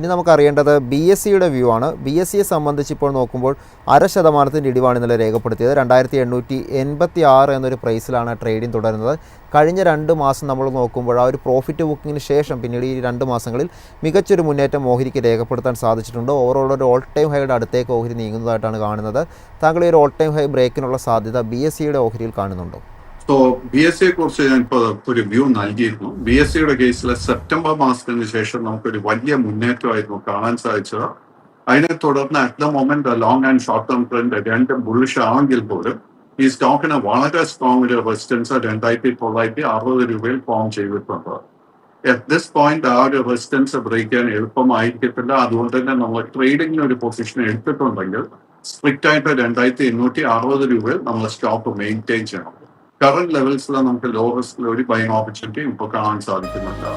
ഇനി നമുക്ക് അറിയേണ്ടത് ബി എസ് സിയുടെ വ്യൂ ആണ്. ബി എസ് സിയെ സംബന്ധിച്ച് ഇപ്പോൾ നോക്കുമ്പോൾ അര ശതമാനത്തിന്റെ ഇടിവാണ് ഇന്നലെ രേഖപ്പെടുത്തിയത്. രണ്ടായിരത്തി എണ്ണൂറ്റി എൺപത്തി ആറ് എന്നൊരു പ്രൈസിലാണ് ട്രേഡിംഗ് തുടരുന്നത്. കഴിഞ്ഞ രണ്ട് മാസം നമ്മൾ നോക്കുമ്പോൾ ആ ഒരു പ്രോഫിറ്റ് ബുക്കിങ്ങിന് ശേഷം പിന്നീട് ഈ രണ്ട് മാസങ്ങളിൽ മികച്ചൊരു മുന്നേറ്റം ഓഹരിക്ക് രേഖപ്പെടുത്താൻ സാധിച്ചിട്ടുണ്ട്. ഓവറോൾ ഒരു ഓൾ ടൈം ഹൈയുടെ അടുത്തേക്ക് ഓഹരി നീങ്ങുന്നതായിട്ടാണ് കാണുന്നത്. താങ്കൾ ഈ ഒരു ഓൾ ടൈം ഹൈ ബ്രേക്കിനുള്ള സാധ്യത ബി എസ് സിയുടെ ഓഹരിയിൽ കാണുന്നുണ്ടോ? സോ ബി എസ് സിയെ കുറിച്ച് ഞാൻ ഇപ്പോൾ ഒരു വ്യൂ നൽകിയിരുന്നു. ബി എസ് സിയുടെ കേസിൽ സെപ്റ്റംബർ മാസത്തിന് ശേഷം നമുക്കൊരു വലിയ മുന്നേറ്റമായിരുന്നു കാണാൻ സാധിച്ചത്. അതിനെ തുടർന്ന് at the moment long and short term trend രണ്ട് ബുള്ളിഷ് ആണെങ്കിൽ പോലും ഈ സ്റ്റോക്കിന് വളരെ സ്ട്രോങ് ഒരു റെസിസ്റ്റൻസ് രണ്ടായിരത്തി തൊള്ളായിരത്തി അറുപത് രൂപയിൽ ഫോം ചെയ്തിട്ടുണ്ട്. അറ്റ് ദിസ് പോയിന്റ് ആ ഒരു റെസിസ്റ്റൻസ് ബ്രേക്ക് ചെയ്യാൻ എളുപ്പമായിരിക്കത്തില്ല. അതുകൊണ്ട് തന്നെ നമ്മൾ ട്രേഡിംഗിന് ഒരു പൊസിഷൻ എടുത്തിട്ടുണ്ടെങ്കിൽ സ്ട്രിക്റ്റ് ആയിട്ട് രണ്ടായിരത്തി എണ്ണൂറ്റി അറുപത് രൂപയിൽ നമ്മൾ സ്റ്റോക്ക് മെയിന്റെയിൻ ചെയ്യണം. കറന്റ് ലെവൽസിലാണ് നമുക്ക് ലോ റിസ്കിൽ ഒരു ബൈങ് ഓപ്പർച്യൂണിറ്റി ഇപ്പോൾ കാണാൻ സാധിക്കുന്നുണ്ട്.